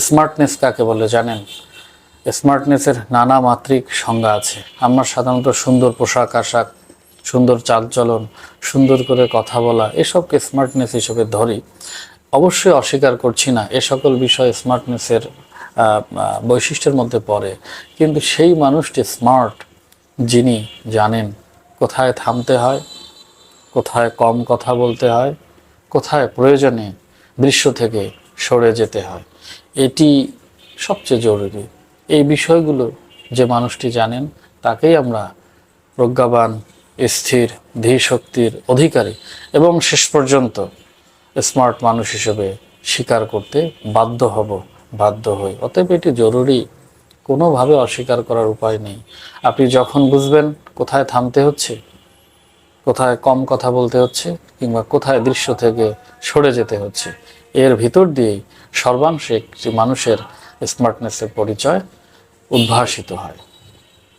Smartness কাকে বলে জানেন? স্মার্টনেসের নানা মাত্রিক সংজ্ঞা আছে। আমরা সাধারণত সুন্দর পোশাক, আশাক, সুন্দর চালচলন, সুন্দর করে কথা বলা এসবকে স্মার্টনেস হিসেবে ধরি। অবশ্যই অস্বীকার করছি না, এ সকল বিষয় স্মার্টনেসের বৈশিষ্ট্যের মধ্যে পড়ে। কিন্তু সেই মানুষটি স্মার্ট যিনি জানেন কোথায় থামতে হয়, কোথায় কম কথা বলতে হয়, কোথায় প্রয়োজনে দৃশ্য থেকে সরে যেতে হয়। এটি সবচেয়ে জরুরি। এই বিষয়গুলো যে মানুষটি জানেন, তাকেই আমরা প্রজ্ঞাবান, স্থির ধীর শক্তির অধিকারী এবং শেষ পর্যন্ত স্মার্ট মানুষ হিসেবে স্বীকার করতে বাধ্য হব, বাধ্য হই। অতএব এটি জরুরি। কোনোভাবে অস্বীকার করার উপায় নেই। আপনি যখন বুঝবেন কোথায় থামতে হচ্ছে, কোথায় কম কথা বলতে হচ্ছে কিংবা কোথায় দৃশ্য থেকে সরে যেতে হচ্ছে এর ভিতর দিয়েই সর্বাংশে একটি মানুষের স্মার্টনেসের পরিচয় উদ্ভাসিত হয়।